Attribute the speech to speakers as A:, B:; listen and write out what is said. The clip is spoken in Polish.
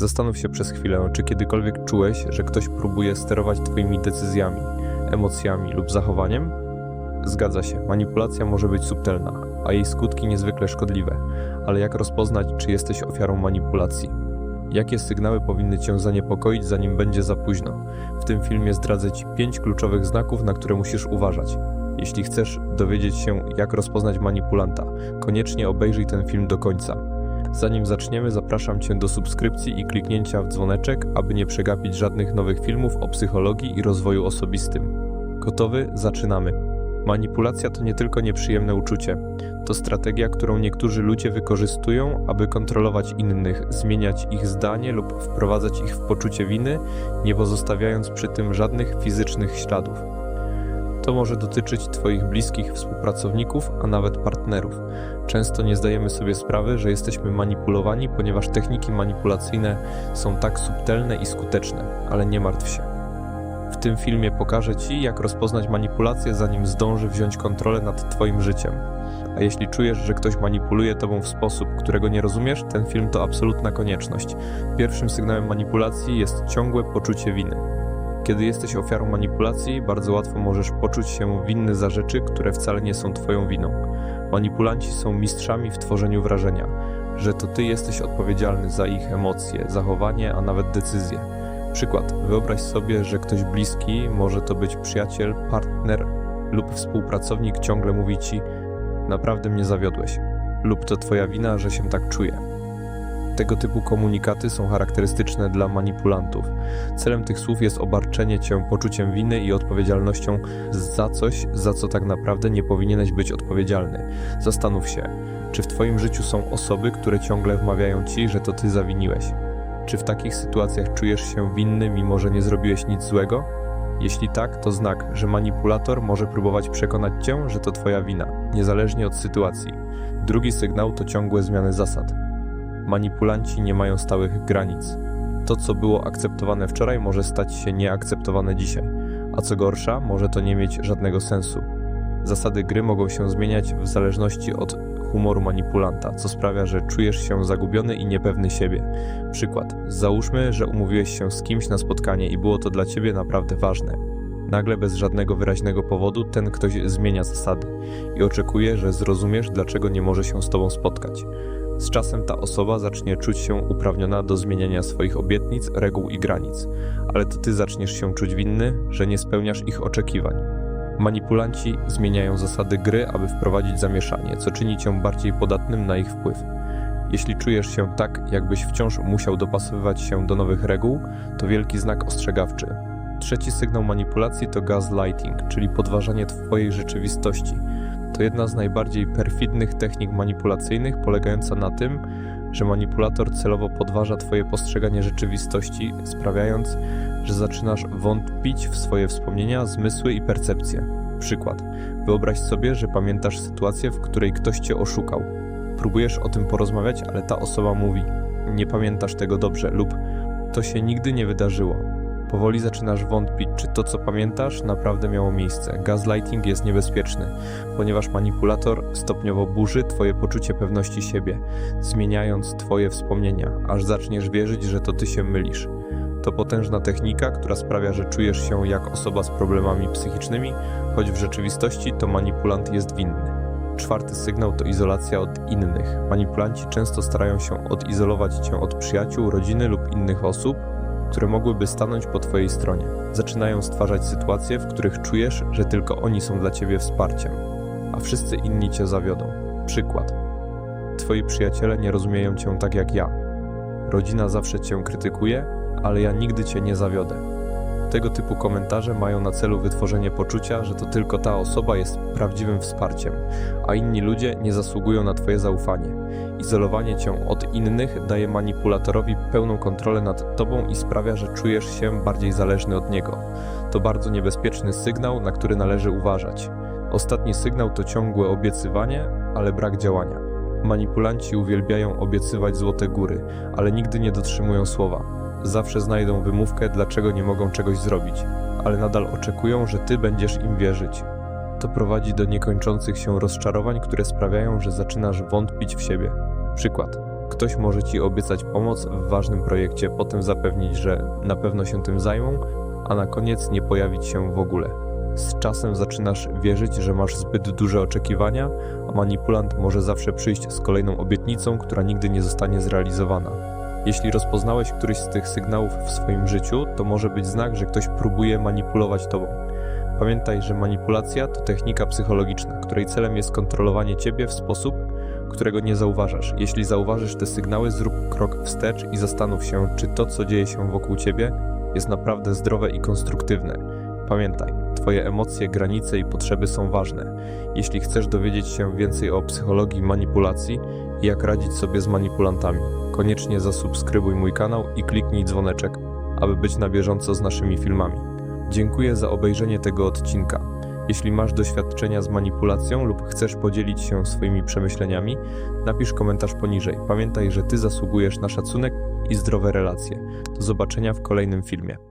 A: Zastanów się przez chwilę, czy kiedykolwiek czułeś, że ktoś próbuje sterować Twoimi decyzjami, emocjami lub zachowaniem? Zgadza się, manipulacja może być subtelna, a jej skutki niezwykle szkodliwe, ale jak rozpoznać, czy jesteś ofiarą manipulacji? Jakie sygnały powinny Cię zaniepokoić, zanim będzie za późno? W tym filmie zdradzę Ci pięć kluczowych znaków, na które musisz uważać. Jeśli chcesz dowiedzieć się, jak rozpoznać manipulanta, koniecznie obejrzyj ten film do końca. Zanim zaczniemy, zapraszam Cię do subskrypcji i kliknięcia w dzwoneczek, aby nie przegapić żadnych nowych filmów o psychologii i rozwoju osobistym. Gotowy? Zaczynamy. Manipulacja to nie tylko nieprzyjemne uczucie. To strategia, którą niektórzy ludzie wykorzystują, aby kontrolować innych, zmieniać ich zdanie lub wprowadzać ich w poczucie winy, nie pozostawiając przy tym żadnych fizycznych śladów. To może dotyczyć Twoich bliskich współpracowników, a nawet partnerów. Często nie zdajemy sobie sprawy, że jesteśmy manipulowani, ponieważ techniki manipulacyjne są tak subtelne i skuteczne, ale nie martw się. W tym filmie pokażę Ci, jak rozpoznać manipulację, zanim zdąży wziąć kontrolę nad Twoim życiem. A jeśli czujesz, że ktoś manipuluje Tobą w sposób, którego nie rozumiesz, ten film to absolutna konieczność. Pierwszym sygnałem manipulacji jest ciągłe poczucie winy. Kiedy jesteś ofiarą manipulacji, bardzo łatwo możesz poczuć się winny za rzeczy, które wcale nie są Twoją winą. Manipulanci są mistrzami w tworzeniu wrażenia, że to Ty jesteś odpowiedzialny za ich emocje, zachowanie, a nawet decyzje. Przykład. Wyobraź sobie, że ktoś bliski, może to być przyjaciel, partner lub współpracownik, ciągle mówi Ci: Naprawdę mnie zawiodłeś, lub to Twoja wina, że się tak czuję. Tego typu komunikaty są charakterystyczne dla manipulantów. Celem tych słów jest obarczenie cię poczuciem winy i odpowiedzialnością za coś, za co tak naprawdę nie powinieneś być odpowiedzialny. Zastanów się, czy w Twoim życiu są osoby, które ciągle wmawiają Ci, że to Ty zawiniłeś. Czy w takich sytuacjach czujesz się winny, mimo że nie zrobiłeś nic złego? Jeśli tak, to znak, że manipulator może próbować przekonać Cię, że to Twoja wina, niezależnie od sytuacji. Drugi sygnał to ciągłe zmiany zasad. Manipulanci nie mają stałych granic. To, co było akceptowane wczoraj, może stać się nieakceptowane dzisiaj, a co gorsza, może to nie mieć żadnego sensu. Zasady gry mogą się zmieniać w zależności od humoru manipulanta, co sprawia, że czujesz się zagubiony i niepewny siebie. Przykład. Załóżmy, że umówiłeś się z kimś na spotkanie i było to dla ciebie naprawdę ważne. Nagle, bez żadnego wyraźnego powodu, ten ktoś zmienia zasady i oczekuje, że zrozumiesz, dlaczego nie może się z tobą spotkać. Z czasem ta osoba zacznie czuć się uprawniona do zmieniania swoich obietnic, reguł i granic, ale to ty zaczniesz się czuć winny, że nie spełniasz ich oczekiwań. Manipulanci zmieniają zasady gry, aby wprowadzić zamieszanie, co czyni cię bardziej podatnym na ich wpływ. Jeśli czujesz się tak, jakbyś wciąż musiał dopasowywać się do nowych reguł, to wielki znak ostrzegawczy. Trzeci sygnał manipulacji to gaslighting, czyli podważanie Twojej rzeczywistości. To jedna z najbardziej perfidnych technik manipulacyjnych, polegająca na tym, że manipulator celowo podważa Twoje postrzeganie rzeczywistości, sprawiając, że zaczynasz wątpić w swoje wspomnienia, zmysły i percepcje. Przykład. Wyobraź sobie, że pamiętasz sytuację, w której ktoś Cię oszukał. Próbujesz o tym porozmawiać, ale ta osoba mówi: Nie pamiętasz tego dobrze, lub to się nigdy nie wydarzyło. Powoli zaczynasz wątpić, czy to, co pamiętasz, naprawdę miało miejsce. Gaslighting jest niebezpieczny, ponieważ manipulator stopniowo burzy Twoje poczucie pewności siebie, zmieniając Twoje wspomnienia, aż zaczniesz wierzyć, że to Ty się mylisz. To potężna technika, która sprawia, że czujesz się jak osoba z problemami psychicznymi, choć w rzeczywistości to manipulant jest winny. Czwarty sygnał to izolacja od innych. Manipulanci często starają się odizolować cię od przyjaciół, rodziny lub innych osób, które mogłyby stanąć po Twojej stronie. Zaczynają stwarzać sytuacje, w których czujesz, że tylko oni są dla Ciebie wsparciem, a wszyscy inni Cię zawiodą. Przykład. Twoi przyjaciele nie rozumieją Cię tak jak ja. Rodzina zawsze Cię krytykuje, ale ja nigdy Cię nie zawiodę. Tego typu komentarze mają na celu wytworzenie poczucia, że to tylko ta osoba jest prawdziwym wsparciem, a inni ludzie nie zasługują na Twoje zaufanie. Izolowanie cię od innych daje manipulatorowi pełną kontrolę nad tobą i sprawia, że czujesz się bardziej zależny od niego. To bardzo niebezpieczny sygnał, na który należy uważać. Ostatni sygnał to ciągłe obiecywanie, ale brak działania. Manipulanci uwielbiają obiecywać złote góry, ale nigdy nie dotrzymują słowa. Zawsze znajdą wymówkę, dlaczego nie mogą czegoś zrobić, ale nadal oczekują, że ty będziesz im wierzyć. To prowadzi do niekończących się rozczarowań, które sprawiają, że zaczynasz wątpić w siebie. Przykład. Ktoś może ci obiecać pomoc w ważnym projekcie, potem zapewnić, że na pewno się tym zajmą, a na koniec nie pojawić się w ogóle. Z czasem zaczynasz wierzyć, że masz zbyt duże oczekiwania, a manipulant może zawsze przyjść z kolejną obietnicą, która nigdy nie zostanie zrealizowana. Jeśli rozpoznałeś któryś z tych sygnałów w swoim życiu, to może być znak, że ktoś próbuje manipulować tobą. Pamiętaj, że manipulacja to technika psychologiczna, której celem jest kontrolowanie ciebie w sposób, którego nie zauważasz. Jeśli zauważysz te sygnały, zrób krok wstecz i zastanów się, czy to, co dzieje się wokół ciebie, jest naprawdę zdrowe i konstruktywne. Pamiętaj, Twoje emocje, granice i potrzeby są ważne. Jeśli chcesz dowiedzieć się więcej o psychologii manipulacji i jak radzić sobie z manipulantami, koniecznie zasubskrybuj mój kanał i kliknij dzwoneczek, aby być na bieżąco z naszymi filmami. Dziękuję za obejrzenie tego odcinka. Jeśli masz doświadczenia z manipulacją lub chcesz podzielić się swoimi przemyśleniami, napisz komentarz poniżej. Pamiętaj, że Ty zasługujesz na szacunek i zdrowe relacje. Do zobaczenia w kolejnym filmie.